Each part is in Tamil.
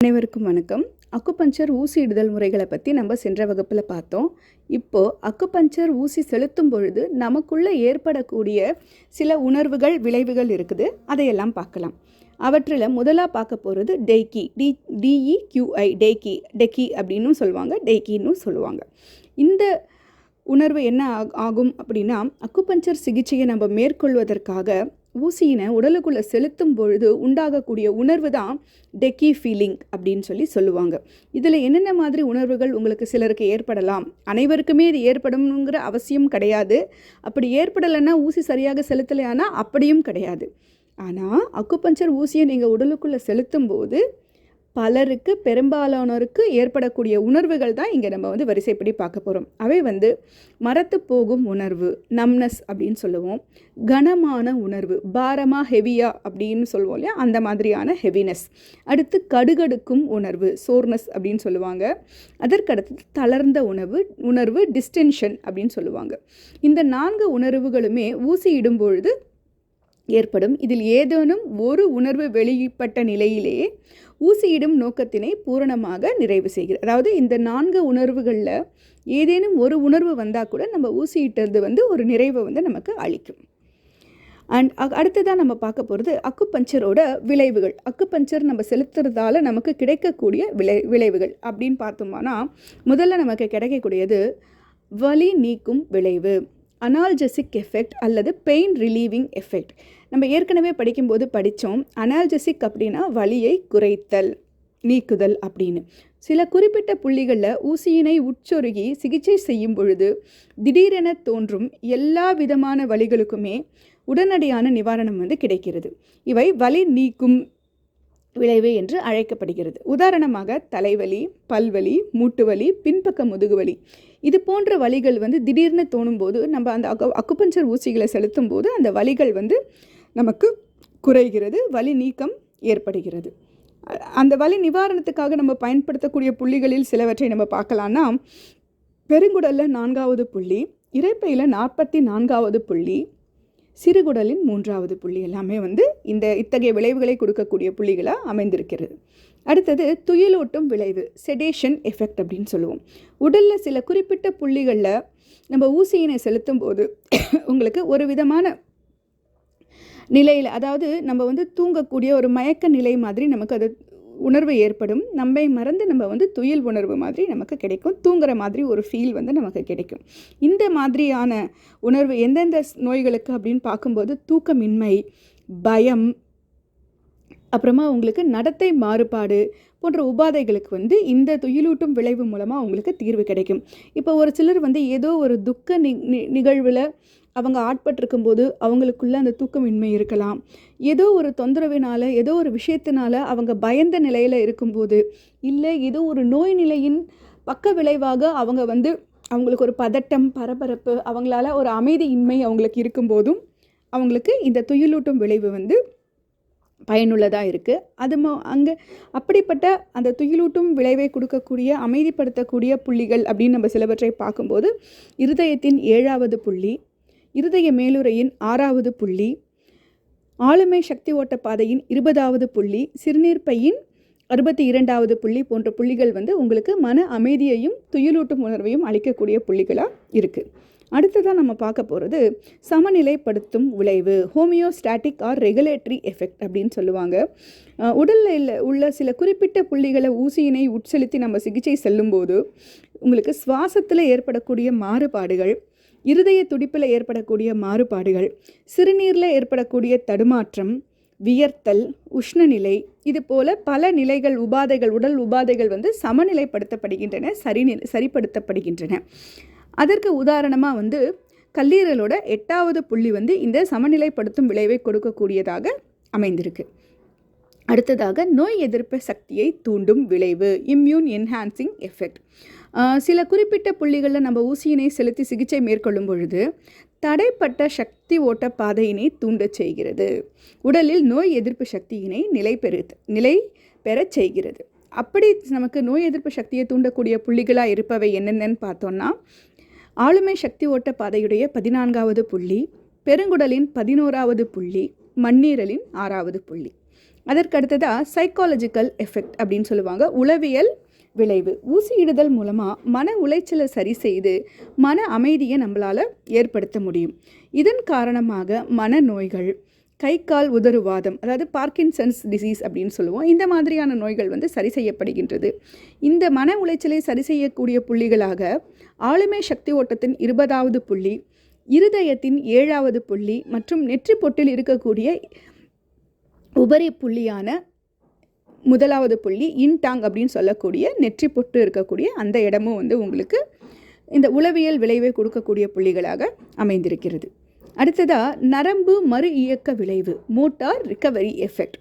அனைவருக்கும் வணக்கம். அக்குபஞ்சர் ஊசி இடுதல் முறைகளை பற்றி நம்ம சென்ற வகுப்பில் பார்த்தோம். இப்போது அக்குபஞ்சர் ஊசி செலுத்தும் பொழுது நமக்குள்ளே ஏற்படக்கூடிய சில உணர்வுகள் விளைவுகள் இருக்குது. அதையெல்லாம் பார்க்கலாம். அவற்றில் முதலாக பார்க்க போகிறது டெய்கி டி டிஇ கியூஐ டெய்கி டெக்கி அப்படின்னும் சொல்லுவாங்க டெய்கின்னு சொல்லுவாங்க. இந்த உணர்வு என்ன ஆகும் அப்படின்னா அக்குபஞ்சர் சிகிச்சையை நம்ம மேற்கொள்வதற்காக ஊசியினை உடலுக்குள்ளே செலுத்தும் பொழுது உண்டாகக்கூடிய உணர்வு தான் டெக்கி ஃபீலிங் அப்படின்னு சொல்லி சொல்லுவாங்க. இதில் என்னென்ன மாதிரி உணர்வுகள் உங்களுக்கு சிலருக்கு ஏற்படலாம்? அனைவருக்குமே இது ஏற்படணுங்கிற அவசியம் கிடையாது. அப்படி ஏற்படலைன்னா ஊசி சரியாக செலுத்தலையானா அப்படியும் கிடையாது. ஆனால் அக்குபஞ்சர் ஊசியை நீங்கள் உடலுக்குள்ளே செலுத்தும் போது பலருக்கு பெரும்பாலானோருக்கு ஏற்படக்கூடிய உணர்வுகள் தான் இங்கே நம்ம வந்து வரிசைப்படி பார்க்க போகிறோம் அவை வந்து மரத்து போகும் உணர்வு நம்னஸ் அப்படின்னு சொல்லுவோம். கனமான உணர்வு பாரமாக ஹெவியா அப்படின்னு சொல்லுவோம் இல்லையா? அந்த மாதிரியான ஹெவினஸ் அடுத்து கடுகடுக்கும் உணர்வு சோர்னஸ் அப்படின்னு சொல்லுவாங்க. அதற்கடுத்து தளர்ந்த உணவு உணர்வு டிஸ்டென்ஷன் அப்படின்னு சொல்லுவாங்க. இந்த நான்கு உணர்வுகளுமே ஊசி பொழுது ஏற்படும். இதில் ஏதேனும் ஒரு உணர்வு வெளிப்பட்ட நிலையிலேயே ஊசியிடும் நோக்கத்தினை பூரணமாக நிறைவு செய்கிறது. அதாவது இந்த நான்கு உணர்வுகளில் ஏதேனும் ஒரு உணர்வு வந்தால் கூட நம்ம ஊசியிட்டது வந்து ஒரு நிறைவை வந்து நமக்கு அளிக்கும். அண்ட் அடுத்ததாக நம்ம பார்க்க போகிறது அக்குப்பஞ்சரோட விளைவுகள். அக்குப்பஞ்சர் நம்ம செலுத்துறதால நமக்கு கிடைக்கக்கூடிய விளை விளைவுகள் அப்படின்னு பார்த்தோம்னா முதல்ல நமக்கு கிடைக்கக்கூடியது வலி நீக்கும் விளைவு. அனால்ஜெசிக் எஃபெக்ட் அல்லது பெயின் ரிலீவிங் எஃபெக்ட் நம்ம ஏற்கனவே படிக்கும்போது படித்தோம் அனால்ஜெசிக் அப்படின்னா வலியை குறைத்தல் நீக்குதல் அப்படின்னு. சில குறிப்பிட்ட புள்ளிகளில் ஊசியினை உட்சொருகி சிகிச்சை செய்யும் பொழுது திடீரென தோன்றும் எல்லா விதமான வலிகளுக்குமே உடனடியான நிவாரணம் வந்து கிடைக்கிறது. இவை வலி நீக்கும் விளைவு என்று அழைக்கப்படுகிறது. உதாரணமாக தலைவலி பல்வலி மூட்டுவலி பின்பக்க முதுகுவலி. இது போன்ற வலிகள் வந்து திடீர்னு தோணும்போது நம்ம அந்த அக்கு அக்குபஞ்சர் ஊசிகளை செலுத்தும் போது அந்த வலிகள் வந்து நமக்கு குறைகிறது வலி நீக்கம் ஏற்படுகிறது. அந்த வலி நிவாரணத்துக்காக நம்ம பயன்படுத்தக்கூடிய புள்ளிகளில் சிலவற்றை நம்ம பார்க்கலான்னா பெருங்குடலில் நான்காவது புள்ளி இறைப்பையில் நாற்பத்தி நான்காவது புள்ளி சிறுகுடலின் மூன்றாவது புள்ளி எல்லாமே வந்து இந்த இத்தகைய விளைவுகளை கொடுக்கக்கூடிய புள்ளிகளாக அமைந்திருக்கிறது. அடுத்தது துயிலோட்டும் விளைவு செடேஷன் எஃபெக்ட் அப்படின்னு சொல்லுவோம். உடலில் சில குறிப்பிட்ட புள்ளிகளில் நம்ம ஊசியினை செலுத்தும் போது உங்களுக்கு ஒரு விதமான நிலையில் அதாவது நம்ம வந்து தூங்கக்கூடிய ஒரு மயக்க நிலை மாதிரி நமக்கு அது உணர்வு ஏற்படும். நம்மை மறந்து நம்ம வந்து துயில் உணர்வு மாதிரி நமக்கு கிடைக்கும். தூங்குற மாதிரி ஒரு ஃபீல் வந்து நமக்கு கிடைக்கும். இந்த மாதிரியான உணர்வு எந்தெந்த நோய்களுக்கு அப்படின்னு பார்க்கும்போது தூக்கமின்மை பயம் அப்புறமா உங்களுக்கு நடத்தை மாறுபாடு போன்ற உபாதைகளுக்கு வந்து இந்த துயிலூட்டும் விளைவு மூலமாக அவங்களுக்கு தீர்வு கிடைக்கும். இப்போ ஒரு சிலர் வந்து ஏதோ ஒரு துக்க நி நி- நிகழ்வில் அவங்க ஆட்பட்டிருக்கும் போது அவங்களுக்குள்ள அந்த தூக்கமின்மை இருக்கலாம். ஏதோ ஒரு தொந்தரவினால் ஏதோ ஒரு விஷயத்தினால அவங்க பயந்த நிலையில் இருக்கும்போது இல்லை ஏதோ ஒரு நோய் நிலையின் பக்க விளைவாக அவங்க வந்து அவங்களுக்கு ஒரு பதட்டம் பரபரப்பு அவங்களால ஒரு அமைதியின்மை அவங்களுக்கு இருக்கும்போதும் அவங்களுக்கு இந்த துயிலூட்டும் விளைவு வந்து பயனுள்ளதாக இருக்குது அது ம அங்கே அப்படிப்பட்ட அந்த துயிலூட்டும் விளைவை கொடுக்கக்கூடிய அமைதிப்படுத்தக்கூடிய புள்ளிகள் அப்படின்னு நம்ம சிலவற்றை பார்க்கும்போது இருதயத்தின் ஏழாவது புள்ளி இருதய மேலுறையின் ஆறாவது புள்ளி ஆளுமை சக்தி ஓட்ட பாதையின் இருபதாவது புள்ளி சிறுநீர்ப்பையின் அறுபத்தி இரண்டாவது புள்ளி போன்ற புள்ளிகள் வந்து உங்களுக்கு மன அமைதியையும் துயிலூட்டும் உணர்வையும் அளிக்கக்கூடிய புள்ளிகளாக இருக்குது அடுத்ததாக நம்ம பார்க்க போகிறது சமநிலைப்படுத்தும் விளைவு ஹோமியோஸ்டாட்டிக் ஆர் ரெகுலேட்டரி எஃபெக்ட் அப்படின்னு சொல்லுவாங்க. உடலில் உள்ள சில குறிப்பிட்ட புள்ளிகளை ஊசியினை உட்செலுத்தி நம்ம சிகிச்சை செல்லும்போது உங்களுக்கு சுவாசத்தில் ஏற்படக்கூடிய மாறுபாடுகள் இருதய துடிப்பில் ஏற்படக்கூடிய மாறுபாடுகள் சிறுநீரில் ஏற்படக்கூடிய தடுமாற்றம் வியர்த்தல் உஷ்ணநிலை இது போல பல நிலைகள் உபாதைகள் உடல் உபாதைகள் வந்து சமநிலைப்படுத்தப்படுகின்றன சரி சரிப்படுத்தப்படுகின்றன. அதற்கு உதாரணமாக வந்து கல்லீரலோட எட்டாவது புள்ளி வந்து இந்த சமநிலைப்படுத்தும் விளைவை கொடுக்கக்கூடியதாக அமைந்திருக்கு. அடுத்ததாக நோய் எதிர்ப்பு சக்தியை தூண்டும் விளைவு இம்யூன் என்ஹான்சிங் எஃபெக்ட் சில குறிப்பிட்ட புள்ளிகளில் நம்ம ஊசியினை செலுத்தி சிகிச்சை மேற்கொள்ளும் பொழுது தடைப்பட்ட சக்தி ஓட்ட பாதையினை தூண்டச் செய்கிறது. உடலில் நோய் எதிர்ப்பு சக்தியினை நிலை பெறு நிலை பெறச் செய்கிறது. அப்படி நமக்கு நோய் எதிர்ப்பு சக்தியை தூண்டக்கூடிய புள்ளிகளாக இருப்பவை என்னென்னு பார்த்தோன்னா ஆளுமை சக்தி ஓட்ட பாதையுடைய பதினான்காவது புள்ளி பெருங்குடலின் பதினோராவது புள்ளி மண்ணீரலின் ஆறாவது புள்ளி. அதற்கடுத்ததாக சைக்காலஜிக்கல் எஃபெக்ட் அப்படின்னு சொல்லுவாங்க. உளவியல் விளைவு. ஊசியிடுதல் மூலமாக மன உளைச்சலை சரி செய்து மன அமைதியை நம்மளால் ஏற்படுத்த முடியும். இதன் காரணமாக மனநோய்கள் கை கால் உதறுவாதம் அதாவது பார்க்கின்சன்ஸ் டிசீஸ் அப்படின்னு சொல்லுவோம். இந்த மாதிரியான நோய்கள் வந்து சரி செய்யப்படுகின்றது. இந்த மன உளைச்சலை சரி செய்யக்கூடிய புள்ளிகளாக ஆளுமை சக்தி ஓட்டத்தின் இருபதாவது புள்ளி இருதயத்தின் ஏழாவது புள்ளி மற்றும் நெற்றி பொட்டில் இருக்கக்கூடிய உபரி புள்ளியான முதலாவது புள்ளி இன்டாங் அப்படின்னு சொல்லக்கூடிய நெற்றி பொட்டு இருக்கக்கூடிய அந்த இடமும் வந்து உங்களுக்கு இந்த உளவியல் விளைவை கொடுக்கக்கூடிய புள்ளிகளாக அமைந்திருக்கிறது. அடுத்ததாக நரம்பு மறு இயக்க விளைவு மோட்டார் ரிக்கவரி எஃபெக்ட்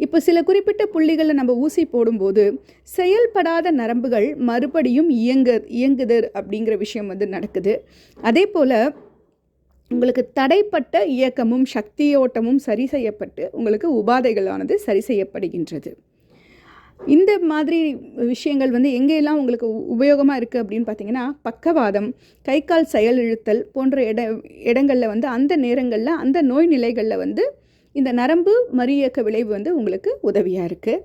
இப்போ சில குறிப்பிட்ட புள்ளிகளில் நம்ம ஊசி போடும்போது செயல்படாத நரம்புகள் மறுபடியும் இயங்க இயங்குது அப்படிங்கிற விஷயம் வந்து நடக்குது. அதே போல் உங்களுக்கு தடைப்பட்ட இயக்கமும் சக்தியோட்டமும் சரி செய்யப்பட்டு உங்களுக்கு உபாதைகளானது சரி செய்யப்படுகின்றது. இந்த மாதிரி விஷயங்கள் வந்து எங்கெல்லாம் உங்களுக்கு உபயோகமாக இருக்குது அப்படின்னு பார்த்தீங்கன்னா பக்கவாதம் கை கால் செயல் இழுத்தல் போன்ற இட இடங்களில் வந்து அந்த நேரங்களில் அந்த நோய் நிலைகளில் வந்து இந்த நரம்பு மறியக்க விளைவு வந்து உங்களுக்கு உதவியாக இருக்குது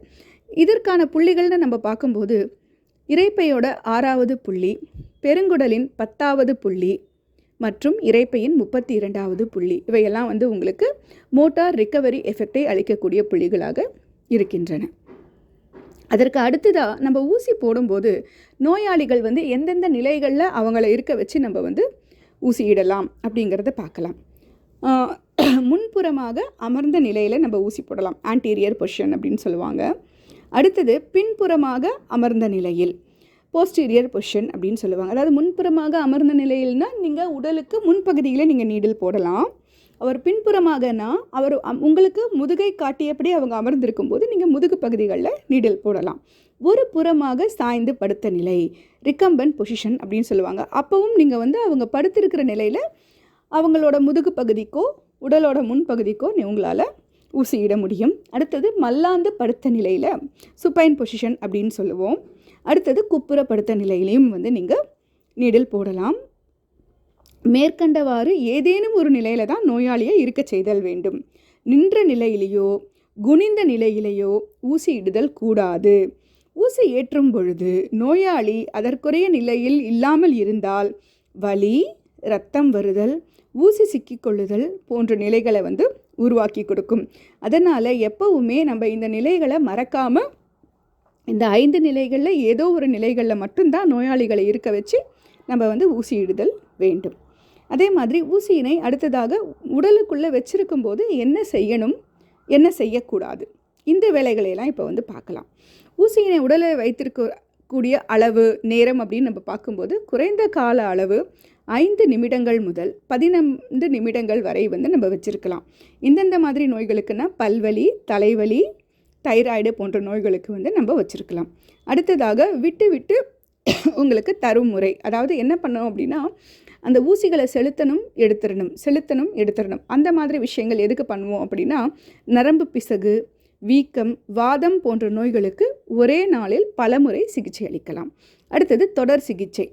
இதற்கான புள்ளிகள்னு நம்ம பார்க்கும்போது இறைப்பையோட ஆறாவது புள்ளி பெருங்குடலின் பத்தாவது புள்ளி மற்றும் இறைப்பையின் முப்பத்தி இரண்டாவது புள்ளி. இவையெல்லாம் வந்து உங்களுக்கு மோட்டார் ரிக்கவரி எஃபெக்டை அளிக்கக்கூடிய புள்ளிகளாக இருக்கின்றன. அதற்கு அடுத்ததாக நம்ம ஊசி போடும்போது நோயாளிகள் வந்து எந்தெந்த நிலைகளில் அவங்கள இருக்க வச்சு நம்ம வந்து ஊசியிடலாம் அப்படிங்கிறத பார்க்கலாம். முன்புறமாக அமர்ந்த நிலையில் நம்ம ஊசி போடலாம். ஆன்டீரியர் பொஷன் அப்படின்னு சொல்லுவாங்க. அடுத்தது பின்புறமாக அமர்ந்த நிலையில் போஸ்டீரியர் பொஷன் அப்படின்னு சொல்லுவாங்க. அதாவது முன்புறமாக அமர்ந்த நிலையில்னால் நீங்கள் உடலுக்கு முன்பகுதியில் நீங்கள் நீடில் போடலாம். அவர் பின்புறமாகனா அவர் அம்- உங்களுக்கு முதுகை காட்டியபடி அவங்க அமர்ந்திருக்கும் போது நீங்கள் முதுகு பகுதிகளில் நீடில் போடலாம். ஒரு புறமாக சாய்ந்து படுத்த நிலை ரிக்கம்பன் பொசிஷன் அப்படின்னு சொல்லுவாங்க. அப்போவும் நீங்கள் வந்து அவங்க படுத்திருக்கிற நிலையில் அவங்களோட முதுகு பகுதிக்கோ உடலோட முன்பகுதிக்கோ நீ உங்களால் ஊசியிட முடியும். அடுத்தது மல்லாந்து படுத்த நிலையில் சுப்பைன் பொசிஷன் அப்படின்னு சொல்லுவோம். அடுத்தது குப்புற படுத்த நிலையிலையும் வந்து நீங்கள் நீடில் போடலாம். மேற்கண்டவாறு ஏதேனும் ஒரு நிலையில தான் நோயாளியை இருக்க செய்தல் வேண்டும். நின்ற நிலையிலேயோ குனிந்த நிலையிலேயோ ஊசி இடுதல் கூடாது. ஊசி ஏற்றும் பொழுது நோயாளி அதற்குரிய நிலையில் இல்லாமல் இருந்தால் வலி ரத்தம் வருதல் ஊசி சிக்கிக்கொள்ளுதல் போன்ற நிலைகளை வந்து உருவாக்கி கொடுக்கும். அதனால் எப்பவுமே நம்ம இந்த நிலைகளை மறக்காமல் இந்த ஐந்து நிலைகளில் ஏதோ ஒரு நிலைகளில் மட்டும்தான் நோயாளிகளை இருக்க வச்சு நம்ம வந்து ஊசியிடுதல் வேண்டும். அதே மாதிரி ஊசியினை அடுத்ததாக உடலுக்குள்ளே வச்சிருக்கும் போது என்ன செய்யணும்? என்ன செய்யக்கூடாது? இந்த வேலைகளையெல்லாம் இப்போ வந்து பார்க்கலாம். ஊசியினை உடலை வைத்திருக்க கூடிய அளவு நேரம் அப்படின்னு நம்ம பார்க்கும்போது குறைந்த கால அளவு ஐந்து நிமிடங்கள் முதல் பதினைந்து நிமிடங்கள் வரை வந்து நம்ம வச்சுருக்கலாம். இந்தந்த மாதிரி நோய்களுக்குன்னா பல்வலி தலைவலி தைராய்டு போன்ற நோய்களுக்கு வந்து நம்ம வச்சுருக்கலாம். அடுத்ததாக விட்டு விட்டு உங்களுக்கு தரும் முறை அதாவது என்ன பண்ணோம் அப்படின்னா அந்த ஊசிகளை செலுத்தணும் எடுத்துடணும் செலுத்தணும் எடுத்துடணும். அந்த மாதிரி விஷயங்கள் எதுக்கு பண்ணுவோம் அப்படின்னா நரம்பு பிசகு வீக்கம் வாதம் போன்ற நோய்களுக்கு ஒரே நாளில் பலமுறை சிகிச்சை அளிக்கலாம். அடுத்தது தொடர் சிகிச்சை.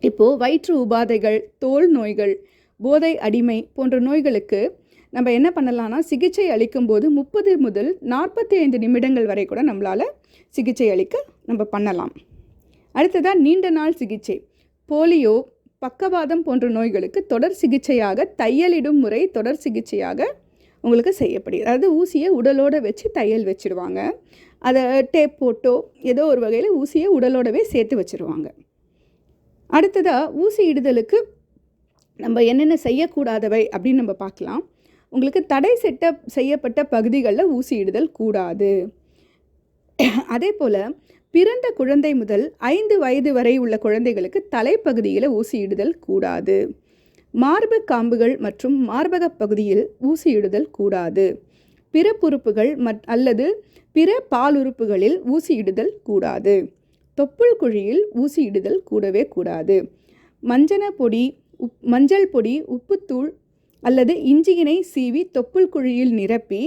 இப்போது வயிற்று உபாதைகள் தோல் நோய்கள் போதை அடிமை போன்ற நோய்களுக்கு நம்ம என்ன பண்ணலாம்னா சிகிச்சை அளிக்கும்போது முப்பது முதல் நாற்பத்தி ஐந்து நிமிடங்கள் வரை கூட நம்மளால் சிகிச்சை அளிக்க நம்ம பண்ணலாம். அடுத்ததாக நீண்ட நாள் சிகிச்சை. போலியோ பக்கவாதம் போன்ற நோய்களுக்கு தொடர் சிகிச்சையாக தையலிடும் முறை தொடர் சிகிச்சையாக உங்களுக்கு செய்யப்படுகிறது. அதாவது ஊசியை உடலோடு வச்சு தையல் வச்சுருவாங்க. அதை டேப் போட்டோ ஏதோ ஒரு வகையில் ஊசியை உடலோடவே சேர்த்து வச்சிருவாங்க. அடுத்ததாக ஊசி இடுதலுக்கு நம்ம என்னென்ன செய்யக்கூடாதவை அப்படின்னு நம்ம பார்க்கலாம். உங்களுக்கு தடை செட்ட செய்யப்பட்ட பகுதிகளில் ஊசி இடுதல் கூடாது. அதே போல் பிறந்த குழந்தை முதல் ஐந்து வயது வரை உள்ள குழந்தைகளுக்கு தலைப்பகுதியில் ஊசியிடுதல் கூடாது. மார்பு காம்புகள் மற்றும் மார்பகப் பகுதியில் ஊசியிடுதல் கூடாது. பிறப்புறுப்புகள் மற் அல்லது பிற பாலுறுப்புகளில் ஊசியிடுதல் கூடாது. தொப்புள் குழியில் ஊசியிடுதல் கூடவே கூடாது. மஞ்சன பொடி உப் மஞ்சள் பொடி உப்புத்தூள் அல்லது இஞ்சியினை சீவி தொப்புள் குழியில் நிரப்பி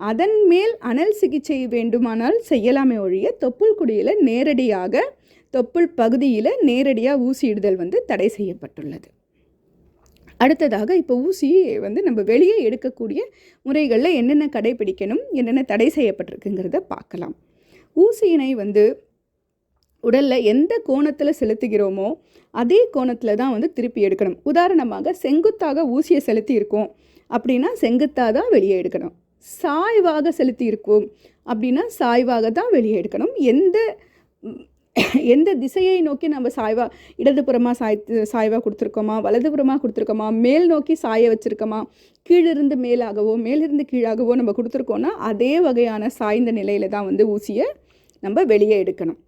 அதன் மேல் அனல் சிகிச்சை வேண்டுமானால் செய்யலாமே ஒழிய தொப்புள் குடியில் நேரடியாக தொப்புள் பகுதியில் நேரடியாக ஊசியிடுதல் வந்து தடை செய்யப்பட்டுள்ளது. அடுத்ததாக இப்போ ஊசியை வந்து நம்ம வெளியே எடுக்கக்கூடிய முறைகளில் என்னென்ன கடைபிடிக்கணும் என்னென்ன தடை செய்யப்பட்டிருக்குங்கிறத பார்க்கலாம். ஊசியினை வந்து உடலில் எந்த கோணத்தில் செலுத்துகிறோமோ அதே கோணத்தில் தான் வந்து திருப்பி எடுக்கணும். உதாரணமாக செங்குத்தாக ஊசியை செலுத்தி இருக்கோம் அப்படின்னா செங்குத்தாக தான் வெளியே எடுக்கணும். சாய்வாக செலுத்தி இருக்கோம் அப்படின்னா சாய்வாக தான் வெளியே எடுக்கணும். எந்த எந்த திசையை நோக்கி நம்ம சாய்வாக இடதுபுறமாக சாய் சாய்வாக கொடுத்துருக்கோமா வலதுபுறமாக கொடுத்துருக்கோமா மேல் நோக்கி சாய வச்சுருக்கோமா கீழிருந்து மேலாகவோ மேலிருந்து கீழாகவோ நம்ம கொடுத்துருக்கோன்னா அதே வகையான சாய்ந்த நிலையில் தான் வந்து ஊசியை நம்ம வெளியே எடுக்கணும்.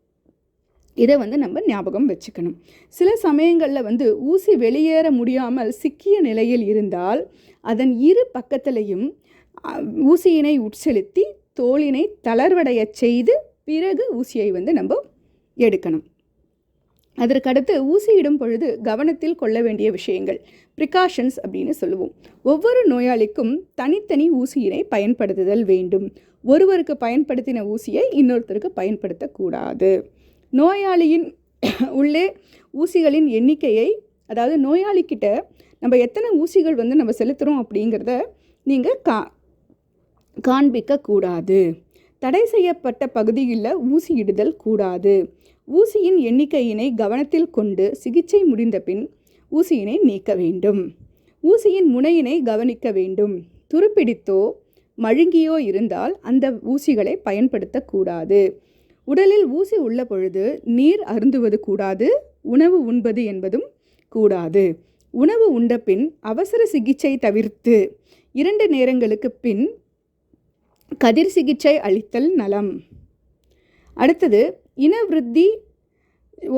இதை வந்து நம்ம ஞாபகம் வச்சுக்கணும். சில சமயங்களில் வந்து ஊசி வெளியேற முடியாமல் சிக்கிய நிலையில் இருந்தால் அதன் இரு பக்கத்திலையும் ஊசியினை உட்செலுத்தி தோளினை தளர்வடைய செய்து பிறகு ஊசியை வந்து நம்ம எடுக்கணும். அதற்கடுத்து ஊசியிடும் பொழுது கவனத்தில் கொள்ள வேண்டிய விஷயங்கள் ப்ரிகாஷன்ஸ் அப்படின்னு சொல்லுவோம். ஒவ்வொரு நோயாளிக்கும் தனித்தனி ஊசியினை பயன்படுத்துதல் வேண்டும். ஒருவருக்கு பயன்படுத்தின ஊசியை இன்னொருத்தருக்கு பயன்படுத்தக்கூடாது. நோயாளியின் உள்ளே ஊசிகளின் எண்ணிக்கையை அதாவது நோயாளிக்கிட்ட நம்ம எத்தனை ஊசிகள் வந்து நம்ம செலுத்துகிறோம் அப்படிங்கிறத நீங்கள் கா காண்பிக்கக்கூடாது. தடை செய்யப்பட்ட பகுதியில் ஊசியிடுதல் கூடாது. ஊசியின் எண்ணிக்கையினை கவனத்தில் கொண்டு சிகிச்சை முடிந்த பின் ஊசியினை நீக்க வேண்டும். ஊசியின் முனையினை கவனிக்க வேண்டும். துருப்பிடித்தோ மழுங்கியோ இருந்தால் அந்த ஊசிகளை பயன்படுத்தக்கூடாது. உடலில் ஊசி உள்ள பொழுது நீர் அருந்துவது கூடாது. உணவு உண்பது என்பதும் கூடாது. உணவு உண்டபின் அவசர சிகிச்சை தவிர்த்து இரண்டு நேரங்களுக்கு பின் கதிர் சிகிச்சை அளித்தல் நலம். அடுத்தது இனவிருத்தி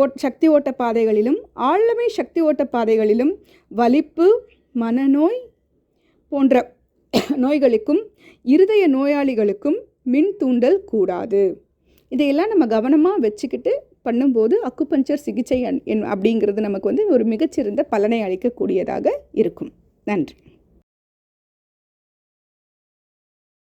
ஓ சக்தி ஓட்ட பாதைகளிலும் ஆழ்மை சக்தி ஓட்ட பாதைகளிலும் வலிப்பு மனநோய் போன்ற நோய்களுக்கும் இருதய நோயாளிகளுக்கும் மின் தூண்டல் கூடாது. இதையெல்லாம் நம்ம கவனமாக வச்சுக்கிட்டு பண்ணும்போது அக்குபஞ்சர் சிகிச்சை அப்படிங்கிறது நமக்கு வந்து ஒரு மிகச்சிறந்த பலனை அளிக்கக்கூடியதாக இருக்கும். நன்றி.